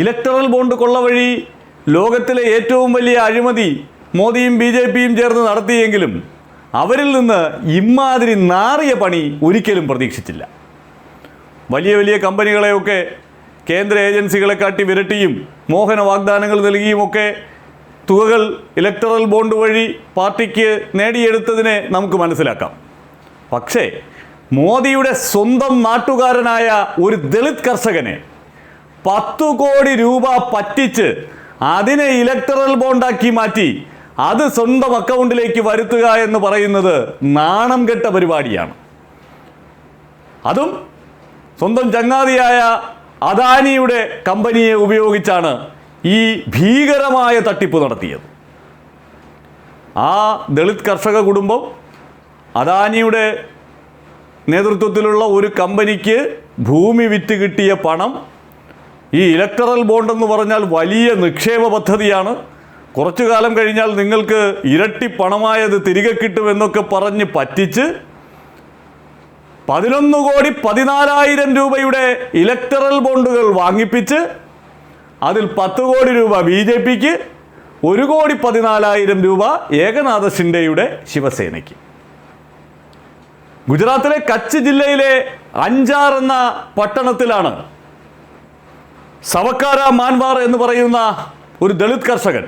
Electoral bond കൊള്ള വഴി ലോകത്തിലെ ഏറ്റവും വലിയ അഴിമതി മോദിയും ബി ജെ പിയും ചേർന്ന് നടത്തിയെങ്കിലും അവരിൽ നിന്ന് ഇമാതിരി നാറിയ പണി ഒരിക്കലും പ്രതീക്ഷിച്ചില്ല. വലിയ വലിയ കമ്പനികളെയൊക്കെ കേന്ദ്ര ഏജൻസികളെ കാട്ടി വിരട്ടിയും മോഹന വാഗ്ദാനങ്ങൾ നൽകിയുമൊക്കെ തുകകൾ ഇലക്ടറൽ ബോണ്ട് വഴി പാർട്ടിക്ക് നേടിയെടുത്തതിനെ നമുക്ക് മനസ്സിലാക്കാം. പക്ഷേ മോദിയുടെ സ്വന്തം നാട്ടുകാരനായ ഒരു ദളിത് കർഷകനെ പത്തു കോടി രൂപ പറ്റിച്ച് അതിനെ ഇലക്ടറൽ ബോണ്ടാക്കി മാറ്റി അത് സ്വന്തം അക്കൗണ്ടിലേക്ക് വരുത്തുക എന്ന് പറയുന്നത് നാണം കെട്ട പരിപാടിയാണ്. അതും സ്വന്തം ചങ്ങാതിയായ അദാനിയുടെ കമ്പനിയെ ഉപയോഗിച്ചാണ് ഈ ഭീകരമായ തട്ടിപ്പ് നടത്തിയത്. ആ ദളിത് കർഷക കുടുംബം അദാനിയുടെ നേതൃത്വത്തിലുള്ള ഒരു കമ്പനിക്ക് ഭൂമി വിറ്റ് കിട്ടിയ പണം ഈ ഇലക്ടറൽ ബോണ്ട് എന്ന് പറഞ്ഞാൽ വലിയ നിക്ഷേപ പദ്ധതിയാണ്. കുറച്ചു കാലം കഴിഞ്ഞാൽ നിങ്ങൾക്ക് ഇരട്ടി പണമായത് തിരികെ കിട്ടുമെന്നൊക്കെ പറഞ്ഞ് പറ്റിച്ച് പതിനൊന്ന് കോടി പതിനാലായിരം രൂപയുടെ ഇലക്ടറൽ ബോണ്ടുകൾ വാങ്ങിപ്പിച്ച് അതിൽ പത്ത് കോടി രൂപ ബി ജെ പിക്ക് ഒരു കോടി പതിനാലായിരം രൂപ ഏകനാഥ ഷിൻഡെയുടെ ശിവസേനയ്ക്ക്. ഗുജറാത്തിലെ കച്ച് ജില്ലയിലെ അഞ്ചാർ എന്ന പട്ടണത്തിലാണ് സവക്കാര മാൻവാർ എന്ന് പറയുന്ന ഒരു ദളിത് കർഷകൻ.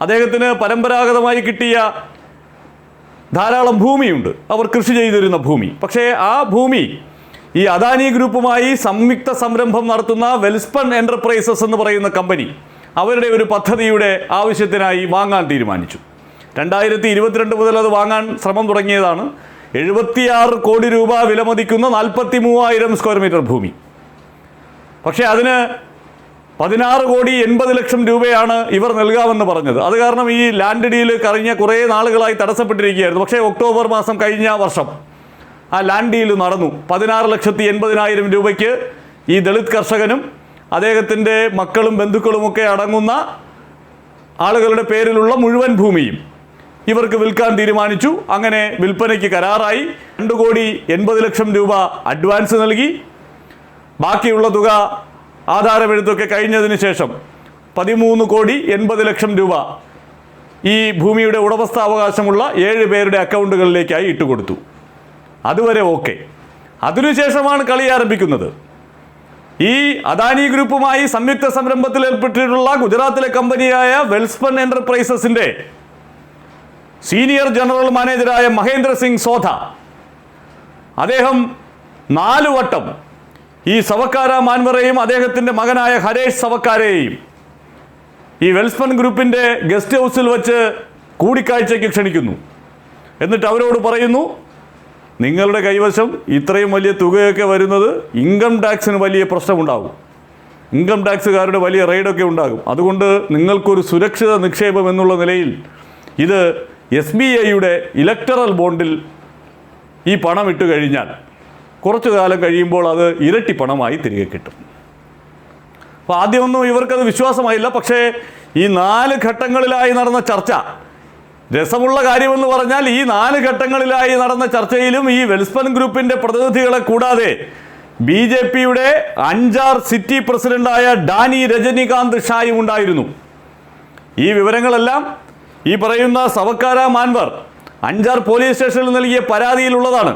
അദ്ദേഹത്തിന് പരമ്പരാഗതമായി കിട്ടിയ ധാരാളം ഭൂമിയുണ്ട്. അവർ കൃഷി ചെയ്തിരുന്ന ഭൂമി. പക്ഷേ ആ ഭൂമി ഈ അദാനി ഗ്രൂപ്പുമായി സംയുക്ത സംരംഭം നടത്തുന്ന വെൽസ്പൺ എന്റർപ്രൈസസ് എന്ന് പറയുന്ന കമ്പനി അവരുടെ ഒരു പദ്ധതിയുടെ ആവശ്യത്തിനായി വാങ്ങാൻ തീരുമാനിച്ചു. രണ്ടായിരത്തി ഇരുപത്തിരണ്ട് മുതൽ അത് വാങ്ങാൻ ശ്രമം തുടങ്ങിയതാണ്. എഴുപത്തിയാറ് കോടി രൂപ വിലമതിക്കുന്ന നാൽപ്പത്തി മൂവായിരം സ്ക്വയർ മീറ്റർ ഭൂമി. പക്ഷേ അതിന് പതിനാറ് കോടി എൺപത് ലക്ഷം രൂപയാണ് ഇവർ നൽകാമെന്ന് പറഞ്ഞത്. അത് കാരണം ഈ ലാൻഡ് ഡീൽ കഴിഞ്ഞ കുറേ നാളുകളായി തടസ്സപ്പെട്ടിരിക്കുകയായിരുന്നു. പക്ഷേ ഒക്ടോബർ മാസം കഴിഞ്ഞ വർഷം ആ ലാൻഡ് ഡീൽ നടന്നു. പതിനാറ് ലക്ഷത്തി എൺപതിനായിരം രൂപയ്ക്ക് ഈ ദളിത് കർഷകനും അദ്ദേഹത്തിന്റെ മക്കളും ബന്ധുക്കളും ഒക്കെ അടങ്ങുന്ന ആളുകളുടെ പേരിലുള്ള മുഴുവൻ ഭൂമിയും ഇവർക്ക് വിൽക്കാൻ തീരുമാനിച്ചു. അങ്ങനെ വിൽപ്പനയ്ക്ക് കരാറായി. രണ്ട് കോടി എൺപത് ലക്ഷം രൂപ അഡ്വാൻസ് നൽകി. ബാക്കിയുള്ള തുക ആധാരമെഴുത്തൊക്കെ കഴിഞ്ഞതിന് ശേഷം പതിമൂന്ന് കോടി എൺപത് ലക്ഷം രൂപ ഈ ഭൂമിയുടെ ഉടമസ്ഥാവകാശമുള്ള ഏഴ് പേരുടെ അക്കൗണ്ടുകളിലേക്കായി ഇട്ടുകൊടുത്തു. അതുവരെ ഓക്കെ. അതിനുശേഷമാണ് കളി ആരംഭിക്കുന്നത്. ഈ അദാനി ഗ്രൂപ്പുമായി സംയുക്ത സംരംഭത്തിൽ ഏർപ്പെട്ടിട്ടുള്ള ഗുജറാത്തിലെ കമ്പനിയായ വെൽസ്പൺ എന്റർപ്രൈസസിന്റെ സീനിയർ ജനറൽ മാനേജരായ മഹേന്ദ്ര സിംഗ് സോധ. അദ്ദേഹം നാലു വട്ടം ഈ സവക്കാര മാൻവറേയും അദ്ദേഹത്തിന്റെ മകനായ ഹരേഷ് സവക്കാരെയും ഈ വെൽസ്പൺ ഗ്രൂപ്പിന്റെ ഗസ്റ്റ് ഹൗസിൽ വച്ച് കൂടിക്കാഴ്ചയ്ക്ക് ക്ഷണിക്കുന്നു. എന്നിട്ട് അവരോട് പറയുന്നു നിങ്ങളുടെ കൈവശം ഇത്രയും വലിയ തുകയൊക്കെ വരുന്നത് ഇൻകം ടാക്സിന് വലിയ പ്രശ്നമുണ്ടാകും. ഇൻകം ടാക്സുകാരുടെ വലിയ റെയ്ഡൊക്കെ ഉണ്ടാകും. അതുകൊണ്ട് നിങ്ങൾക്കൊരു സുരക്ഷിത നിക്ഷേപം എന്നുള്ള നിലയിൽ ഇത് എസ് ബി ഐയുടെ ഇലക്ടറൽ ബോണ്ടിൽ ഈ പണം ഇട്ട് കഴിഞ്ഞാൽ കുറച്ചു കാലം കഴിയുമ്പോൾ അത് ഇരട്ടി പണമായി തിരികെ കിട്ടും. അപ്പോൾ ആദ്യമൊന്നും ഇവർക്കത് വിശ്വാസമായില്ല. പക്ഷേ ഈ നാല് ഘട്ടങ്ങളിലായി നടന്ന ചർച്ച രസമുള്ള കാര്യമെന്ന് പറഞ്ഞാൽ ഈ നാല് ഘട്ടങ്ങളിലായി നടന്ന ചർച്ചയിലും ഈ വെൽസ്പൻ ഗ്രൂപ്പിന്റെ പ്രതിനിധികളെ കൂടാതെ ബി ജെ പിയുടെ അഞ്ചാർ സിറ്റി പ്രസിഡന്റായ ഡാനി രജനികാന്ത് ഷായും ഉണ്ടായിരുന്നു. ഈ വിവരങ്ങളെല്ലാം ഈ പറയുന്ന സവക്കാര മാൻവർ അഞ്ചാർ പോലീസ് സ്റ്റേഷനിൽ നൽകിയ പരാതിയിലുള്ളതാണ്.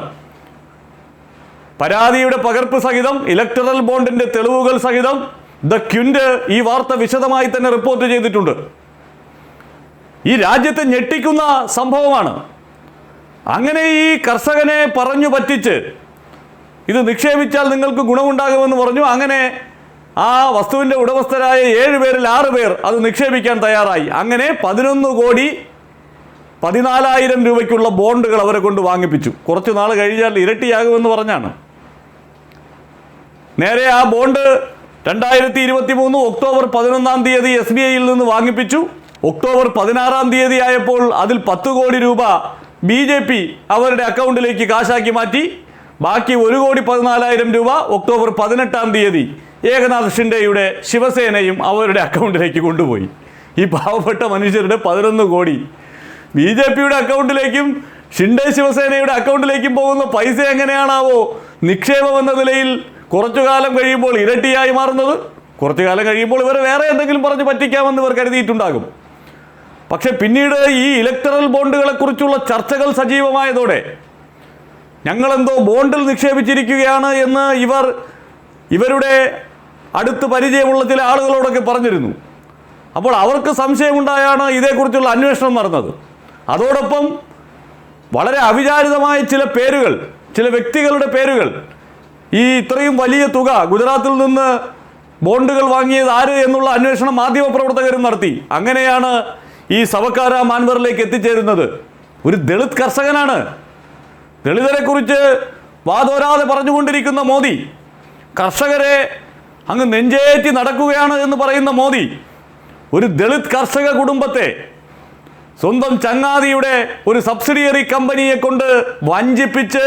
പരാതിയുടെ പകർപ്പ് സഹിതം ഇലക്ടറൽ ബോണ്ടിന്റെ തെളിവുകൾ സഹിതം ദ ക്യുൻഡ് ഈ വാർത്ത വിശദമായി തന്നെ റിപ്പോർട്ട് ചെയ്തിട്ടുണ്ട്. ഈ രാജ്യത്തെ ഞെട്ടിക്കുന്ന സംഭവമാണ്. അങ്ങനെ ഈ കർഷകനെ പറഞ്ഞു പറ്റിച്ച് ഇത് നിക്ഷേപിച്ചാൽ നിങ്ങൾക്ക് ഗുണമുണ്ടാകുമെന്ന് പറഞ്ഞു. അങ്ങനെ ആ വസ്തുവിന്റെ ഉടമസ്ഥരായ ഏഴ് പേരിൽ ആറ് പേർ അത് നിക്ഷേപിക്കാൻ തയ്യാറായി. അങ്ങനെ പതിനൊന്ന് കോടി പതിനാലായിരം രൂപയ്ക്കുള്ള ബോണ്ടുകൾ അവരെ കൊണ്ട് വാങ്ങിപ്പിച്ചു. കുറച്ച് നാൾ കഴിഞ്ഞാൽ ഇരട്ടിയാകുമെന്ന് പറഞ്ഞാണ്. നേരെ ആ ബോണ്ട് രണ്ടായിരത്തി ഇരുപത്തി മൂന്ന് ഒക്ടോബർ പതിനൊന്നാം തീയതി എസ് ബി ഐയിൽ നിന്ന് വാങ്ങിപ്പിച്ചു. ഒക്ടോബർ പതിനാറാം തീയതി ആയപ്പോൾ അതിൽ പത്ത് കോടി രൂപ ബി ജെ പി അവരുടെ അക്കൗണ്ടിലേക്ക് കാശാക്കി മാറ്റി. ബാക്കി ഒരു കോടി പതിനാലായിരം രൂപ ഒക്ടോബർ പതിനെട്ടാം തീയതി ഏകനാഥ് ഷിൻഡെയുടെ ശിവസേനയും അവരുടെ അക്കൗണ്ടിലേക്ക് കൊണ്ടുപോയി. ഈ പാവപ്പെട്ട മനുഷ്യരുടെ പതിനൊന്ന് കോടി. ബി ജെ പിയുടെ അക്കൗണ്ടിലേക്കും ഷിൻഡെ ശിവസേനയുടെ അക്കൗണ്ടിലേക്കും പോകുന്ന പൈസ എങ്ങനെയാണാവോ നിക്ഷേപം എന്ന നിലയിൽ കുറച്ചു കാലം കഴിയുമ്പോൾ ഇരട്ടിയായി മാറുന്നത്. കുറച്ചു കാലം കഴിയുമ്പോൾ ഇവർ വേറെ എന്തെങ്കിലും പറഞ്ഞ് പറ്റിക്കാമെന്ന് ഇവർ കരുതിയിട്ടുണ്ടാകും. പക്ഷെ പിന്നീട് ഈ ഇലക്ടറൽ ബോണ്ടുകളെക്കുറിച്ചുള്ള ചർച്ചകൾ സജീവമായതോടെ ഞങ്ങളെന്തോ ബോണ്ടിൽ നിക്ഷേപിച്ചിരിക്കുകയാണ് എന്ന് ഇവർ ഇവരുടെ അടുത്ത് പരിചയമുള്ള ചില ആളുകളോടൊക്കെ പറഞ്ഞിരുന്നു. അപ്പോൾ അവർക്ക് സംശയമുണ്ടായാണ് ഇതേക്കുറിച്ചുള്ള അന്വേഷണം നടന്നത്. അതോടൊപ്പം വളരെ അവിചാരിതമായ ചില പേരുകൾ ചില വ്യക്തികളുടെ പേരുകൾ ഈ ഇത്രയും വലിയ തുക ഗുജറാത്തിൽ നിന്ന് ബോണ്ടുകൾ വാങ്ങിയത് ആര് എന്നുള്ള അന്വേഷണം മാധ്യമപ്രവർത്തകരും നടത്തി. അങ്ങനെയാണ് ഈ സവക്കാര മാൻവറിലേക്ക് എത്തിച്ചേരുന്നത്. ഒരു ദളിത് കർഷകനാണ്. ദളിതരെ കുറിച്ച് വാതോരാതെ പറഞ്ഞുകൊണ്ടിരിക്കുന്ന മോദി കർഷകരെ അങ്ങ് നെഞ്ചേറ്റി നടക്കുകയാണ് എന്ന് പറയുന്ന മോദി ഒരു ദളിത് കർഷക കുടുംബത്തെ സ്വന്തം ചങ്ങാതിയുടെ ഒരു സബ്സിഡിയറി കമ്പനിയെ കൊണ്ട് വഞ്ചിപ്പിച്ച്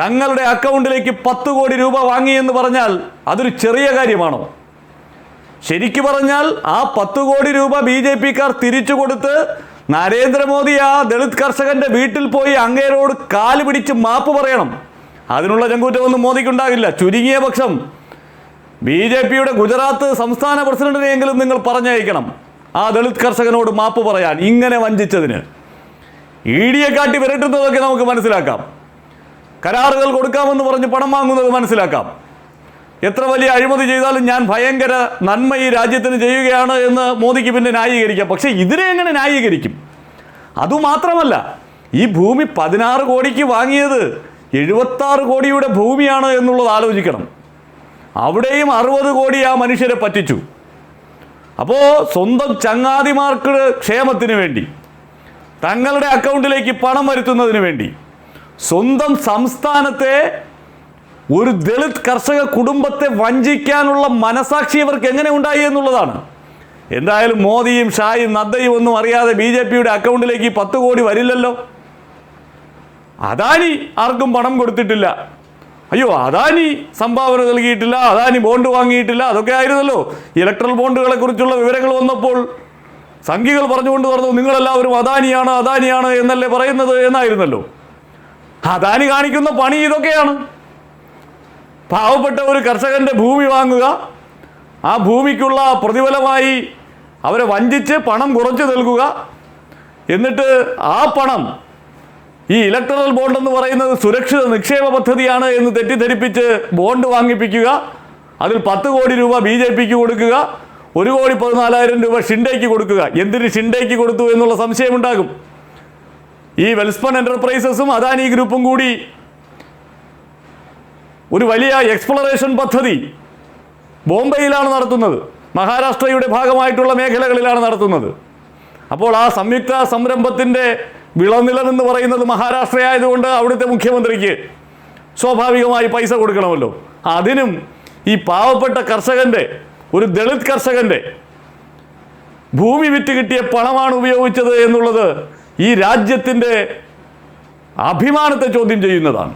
തങ്ങളുടെ അക്കൗണ്ടിലേക്ക് പത്ത് കോടി രൂപ വാങ്ങി എന്ന് പറഞ്ഞാൽ അതൊരു ചെറിയ കാര്യമാണോ? ശരിക്കു പറഞ്ഞാൽ ആ പത്ത് കോടി രൂപ ബി ജെ പിക്കാർ തിരിച്ചു കൊടുത്ത് നരേന്ദ്രമോദി ആ ദളിത് കർഷകന്റെ വീട്ടിൽ പോയി അങ്ങേരോട് കാൽ പിടിച്ച് മാപ്പ് പറയണം. അതിനുള്ള ചങ്കൂറ്റമൊന്നും മോദിക്കുണ്ടാകില്ല ചുരുങ്ങിയ പക്ഷം ബി ജെ പിയുടെ ഗുജറാത്ത് സംസ്ഥാന പ്രസിഡന്റിനെയെങ്കിലും നിങ്ങൾ പറഞ്ഞയക്കണം. ആ ദളിത് കർഷകനോട് മാപ്പ് പറയാൻ ഇങ്ങനെ വഞ്ചിച്ചതിന്. ഇ ഡിയെ കാട്ടി വിരട്ടുന്നതൊക്കെ നമുക്ക് മനസ്സിലാക്കാം. കരാറുകൾ കൊടുക്കാമെന്ന് പറഞ്ഞ് പണം വാങ്ങുന്നത് മനസ്സിലാക്കാം. എത്ര വലിയ അഴിമതി ചെയ്താലും ഞാൻ ഭയങ്കര നന്മ ഈ രാജ്യത്തിന് ചെയ്യുകയാണ് എന്ന് മോദിക്ക് പിന്നെ ന്യായീകരിക്കാം. പക്ഷേ ഇതിനെ എങ്ങനെ ന്യായീകരിക്കും? അതുമാത്രമല്ല ഈ ഭൂമി പതിനാറ് കോടിക്ക് വാങ്ങിയത് എഴുപത്താറ് കോടിയുടെ ഭൂമിയാണ് എന്നുള്ളത് ആലോചിക്കണം. അവിടെയും അറുപത് കോടി ആ മനുഷ്യരെ പറ്റിച്ചു. അപ്പോൾ സ്വന്തം ചങ്ങാതിമാർക്ക് ക്ഷേമത്തിന് വേണ്ടി തങ്ങളുടെ അക്കൗണ്ടിലേക്ക് പണം വരുത്തുന്നതിന് വേണ്ടി സ്വന്തം സംസ്ഥാനത്തെ ഒരു ദളിത് കർഷക കുടുംബത്തെ വഞ്ചിക്കാനുള്ള മനസാക്ഷി ഇവർക്ക് എങ്ങനെ ഉണ്ടായി എന്നുള്ളതാണ്. എന്തായാലും മോദിയും ഷായും നദ്ദയും ഒന്നും അറിയാതെ ബി ജെ പിയുടെ അക്കൗണ്ടിലേക്ക് പത്ത് കോടി വരില്ലല്ലോ. അദാനി ആർക്കും പണം കൊടുത്തിട്ടില്ല. അയ്യോ അദാനി സംഭാവന നൽകിയിട്ടില്ല അദാനി ബോണ്ട് വാങ്ങിയിട്ടില്ല അതൊക്കെ ആയിരുന്നല്ലോ. ഇലക്ട്രൽ ബോണ്ടുകളെ കുറിച്ചുള്ള വിവരങ്ങൾ വന്നപ്പോൾ സംഖ്യകൾ പറഞ്ഞുകൊണ്ട് പറഞ്ഞു നിങ്ങളെല്ലാവരും അദാനിയാണ് അദാനിയാണ് എന്നല്ലേ പറയുന്നത് എന്നായിരുന്നല്ലോ. അദാനി കാണിക്കുന്ന പണി ഇതൊക്കെയാണ്. പാവപ്പെട്ട ഒരു കർഷകന്റെ ഭൂമി വാങ്ങുക ആ ഭൂമിക്കുള്ള പ്രതിഫലമായി അവരെ വഞ്ചിച്ച് പണം കുറച്ച് നൽകുക. എന്നിട്ട് ആ പണം ഈ ഇലക്ട്രൽ ബോണ്ട് എന്ന് പറയുന്നത് സുരക്ഷിത നിക്ഷേപ പദ്ധതിയാണ് എന്ന് തെറ്റിദ്ധരിപ്പിച്ച് ബോണ്ട് വാങ്ങിപ്പിക്കുക. അതിൽ പത്ത് കോടി രൂപ ബി ജെ പിക്ക് കൊടുക്കുക. ഒരു കോടി പതിനാലായിരം രൂപ ഷിൻഡേക്ക് കൊടുക്കുക. എന്തിന് ഷിൻഡേക്ക് കൊടുത്തു എന്നുള്ള സംശയമുണ്ടാകും. ഈ വെൽസ്പൺ എന്റർപ്രൈസസും അദാനി ഗ്രൂപ്പും കൂടി ഒരു വലിയ എക്സ്പ്ലോറേഷൻ പദ്ധതി ബോംബെയിലാണ് നടത്തുന്നത്. മഹാരാഷ്ട്രയുടെ ഭാഗമായിട്ടുള്ള മേഖലകളിലാണ് നടത്തുന്നത്. അപ്പോൾ ആ സംയുക്ത സംരംഭത്തിന്റെ വിളനിലം എന്ന് പറയുന്നത് മഹാരാഷ്ട്ര ആയതുകൊണ്ട് അവിടുത്തെ മുഖ്യമന്ത്രിക്ക് സ്വാഭാവികമായി പൈസ കൊടുക്കണമല്ലോ. അതിനും ഈ പാവപ്പെട്ട കർഷകന്റെ ഒരു ദളിത് കർഷകന്റെ ഭൂമി വിറ്റ് കിട്ടിയ പണമാണ് ഉപയോഗിച്ചത് എന്നുള്ളത് ഈ രാജ്യത്തിന്റെ അഭിമാനത്തെ ചോദ്യം ചെയ്യുന്നതാണ്.